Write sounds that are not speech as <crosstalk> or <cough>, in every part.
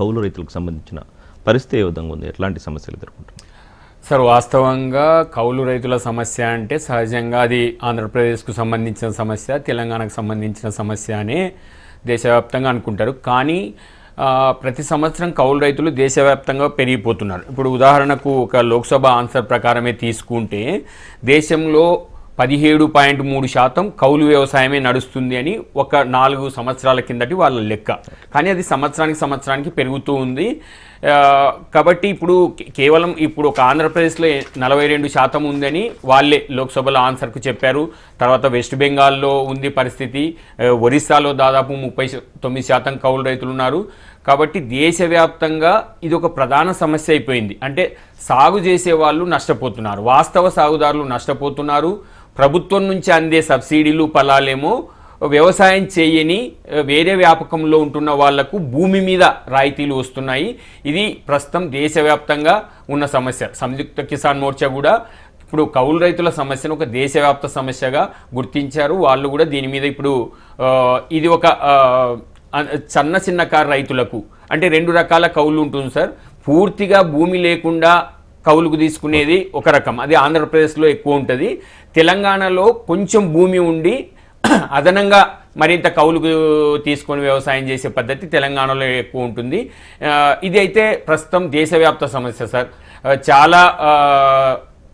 కౌలు రైతులకు సంబంధించిన పరిస్థితి ఏ విధంగా ఉంది? ఎట్లాంటి సమస్యలు ఎదుర్కొంటున్నారు సార్ వాస్తవంగా కౌలు రైతుల సమస్య అంటే సహజంగా అది ఆంధ్రప్రదేశ్కు సంబంధించిన సమస్య తెలంగాణకు సంబంధించిన సమస్య అని దేశవ్యాప్తంగా అనుకుంటారు. కానీ ప్రతి సంవత్సరం కౌలు రైతులు దేశవ్యాప్తంగా పెరిగిపోతున్నారు. ఇప్పుడు ఉదాహరణకు ఒక లోక్సభ ఆన్సర్ ప్రకారమే తీసుకుంటే దేశంలో పదిహేడు పాయింట్ మూడు శాతం కౌలు వ్యవసాయమే నడుస్తుంది అని ఒక నాలుగు సంవత్సరాల కిందటి వాళ్ళ లెక్క. కానీ అది సంవత్సరానికి సంవత్సరానికి పెరుగుతూ ఉంది. కాబట్టి ఇప్పుడు కేవలం ఇప్పుడు ఒక ఆంధ్రప్రదేశ్లో నలభై రెండు శాతం ఉందని వాళ్ళే లోక్సభలో ఆన్సర్కు చెప్పారు. తర్వాత వెస్ట్ బెంగాల్లో ఉంది పరిస్థితి. ఒరిస్సాలో దాదాపు ముప్పై తొమ్మిది శాతం కౌలు రైతులు ఉన్నారు. కాబట్టి దేశవ్యాప్తంగా ఇది ఒక ప్రధాన సమస్య అయిపోయింది. అంటే సాగు చేసే వాళ్ళు నష్టపోతున్నారు. వాస్తవ సాగుదారులు నష్టపోతున్నారు. ప్రభుత్వం నుంచి అందే సబ్సిడీలు ఫలాలేమో వ్యవసాయం చేయని వేరే వ్యాపకంలో ఉంటున్న వాళ్ళకు భూమి మీద రాయితీలు వస్తున్నాయి. ఇది ప్రస్తుతం దేశవ్యాప్తంగా ఉన్న సమస్య. సంయుక్త కిసాన్ మోర్చా కూడా ఇప్పుడు కౌలు రైతుల సమస్యను ఒక దేశవ్యాప్త సమస్యగా గుర్తించారు. వాళ్ళు కూడా దీని మీద ఇప్పుడు ఇది ఒక సన్న చిన్న కారు రైతులకు. అంటే రెండు రకాల కౌలు ఉంటుంది సార్. పూర్తిగా భూమి లేకుండా కౌలుకు తీసుకునేది ఒక రకం. అది ఆంధ్రప్రదేశ్లో ఎక్కువ ఉంటుంది. తెలంగాణలో కొంచెం భూమి ఉండి <clears throat> అదనంగా మరింత కౌలుకు తీసుకొని వ్యవసాయం చేసే పద్ధతి తెలంగాణలో ఎక్కువ ఉంటుంది. ఇది అయితే ప్రస్తుతం దేశవ్యాప్త సమస్య సార్. చాలా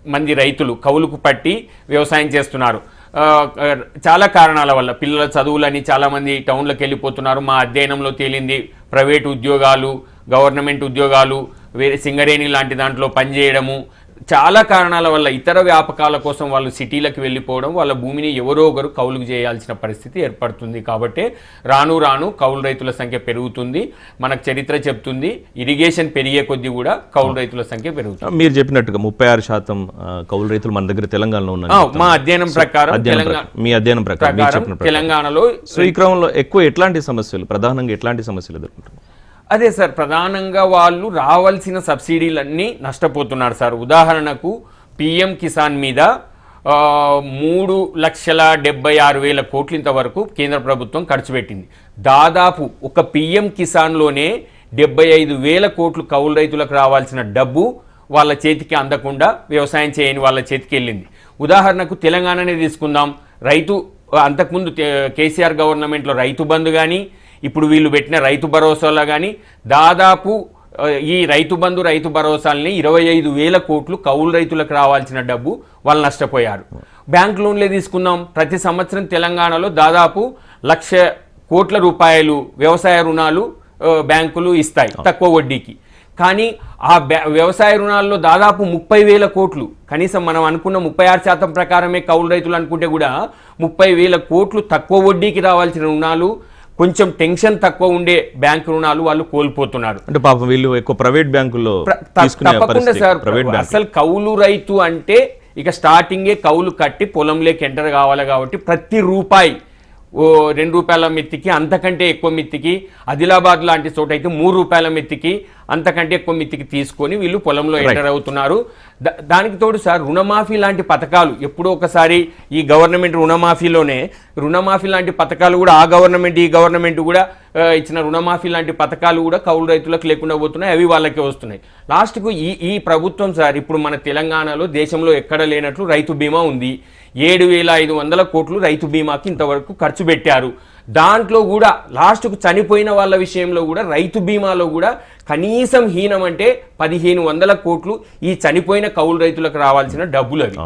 మంది రైతులు కౌలుకు పట్టి వ్యవసాయం చేస్తున్నారు. చాలా కారణాల వల్ల పిల్లల చదువులని చాలామంది టౌన్లకు వెళ్ళిపోతున్నారు. మా అధ్యయనంలో తేలింది ప్రైవేట్ ఉద్యోగాలు గవర్నమెంట్ ఉద్యోగాలు వేరే సింగరేణి లాంటి దాంట్లో పనిచేయడము చాలా కారణాల వల్ల ఇతర వ్యాపకాల కోసం వాళ్ళు సిటీలకు వెళ్ళిపోవడం వాళ్ళ భూమిని ఎవరో ఒకరు కౌలుకు చేయాల్సిన పరిస్థితి ఏర్పడుతుంది కాబట్టి రాను రాను కౌలు రైతుల సంఖ్య పెరుగుతుంది. మనకు చరిత్ర చెప్తుంది ఇరిగేషన్ పెరిగే కొద్దీ కూడా కౌలు రైతుల సంఖ్య పెరుగుతుంది. మీరు చెప్పినట్టుగా ముప్పై ఆరు శాతం కౌలు రైతులు మన దగ్గర తెలంగాణలో ఉన్నారు మా అధ్యయనం ప్రకారం మీ అధ్యయనం ప్రకారం తెలంగాణలో సో ఈ క్రమంలో ఎక్కువ ఎట్లాంటి సమస్యలు ప్రధానంగా ఎట్లాంటి సమస్యలు ఎదుర్కొంటున్నారు అదే సార్ ప్రధానంగా వాళ్ళు రావాల్సిన సబ్సిడీలన్నీ నష్టపోతున్నారు సార్. ఉదాహరణకు పిఎం కిసాన్ మీద మూడు లక్షల డెబ్బై ఆరు వేల కోట్ల ఇంతవరకు కేంద్ర ప్రభుత్వం ఖర్చు పెట్టింది. దాదాపు ఒక పిఎం కిసాన్లోనే డెబ్బై ఐదు వేల కోట్లు కౌలు రైతులకు రావాల్సిన డబ్బు వాళ్ళ చేతికి అందకుండా వ్యవసాయం చేయని వాళ్ళ చేతికి వెళ్ళింది. ఉదాహరణకు తెలంగాణనే తీసుకుందాం. రైతు అంతకుముందు కేసీఆర్ గవర్నమెంట్లో రైతు బంధు కానీ ఇప్పుడు వీళ్ళు పెట్టిన రైతు భరోసాలో కానీ దాదాపు ఈ రైతు బంధు రైతు భరోసాలని ఇరవై ఐదు వేల కోట్లు కౌలు రైతులకు రావాల్సిన డబ్బు వాళ్ళు నష్టపోయారు. బ్యాంక్ లోన్లే తీసుకున్నాం. ప్రతి సంవత్సరం తెలంగాణలో దాదాపు లక్ష కోట్ల రూపాయలు వ్యవసాయ రుణాలు బ్యాంకులు ఇస్తాయి తక్కువ వడ్డీకి. కానీ ఆ వ్యవసాయ రుణాల్లో దాదాపు ముప్పై వేల కోట్లు కనీసం మనం అనుకున్న ముప్పై ఆరు శాతం ప్రకారమే కౌలు రైతులు అనుకుంటే కూడా ముప్పై వేల కోట్లు తక్కువ వడ్డీకి రావాల్సిన రుణాలు కొంచెం టెన్షన్ తక్కువ ఉండే బ్యాంక్ రుణాలు వాళ్ళు కోల్పోతున్నారు. అంటే పాపం వీళ్ళు ఎక్కువ ప్రైవేట్ బ్యాంకుల్లో తప్పకుండా సార్ అసలు కౌలు రైతు అంటే ఇక స్టార్టింగే కౌలు కట్టి పొలంలోకి ఎంటర్ కావాలి కాబట్టి ప్రతి రూపాయి ఓ రెండు రూపాయల మిత్తికి అంతకంటే ఎక్కువ మిత్తికి ఆదిలాబాద్ లాంటి చోట అయితే మూడు రూపాయల మిత్తికి అంతకంటే ఎక్కువ మిత్తికి తీసుకొని వీళ్ళు పొలంలో ఎంటర్ అవుతున్నారు. దా- దానికి తోడు సార్ రుణమాఫీ లాంటి పథకాలు ఎప్పుడో ఒకసారి ఈ గవర్నమెంట్ రుణమాఫీలోనే రుణమాఫీ లాంటి పథకాలు కూడా ఆ గవర్నమెంట్ ఈ గవర్నమెంట్ కూడా ఇచ్చిన రుణమాఫీ లాంటి పథకాలు కూడా కౌలు రైతులకు లేకుండా పోతున్నాయి అవి వాళ్ళకే వస్తున్నాయి. లాస్ట్కు ఈ ఈ ప్రభుత్వం సార్ ఇప్పుడు మన తెలంగాణలో దేశంలో ఎక్కడ లేనట్లు రైతు బీమా ఉంది. ఏడు వేల ఐదు వందల కోట్లు రైతు బీమాకి ఇంతవరకు ఖర్చు పెట్టారు. దాంట్లో కూడా లాస్ట్కు చనిపోయిన వాళ్ళ విషయంలో కూడా రైతు బీమాలో కూడా కనీసం హీనం అంటే పదిహేను వందల కోట్లు ఈ చనిపోయిన కౌలు రైతులకు రావాల్సిన డబ్బులు అవి.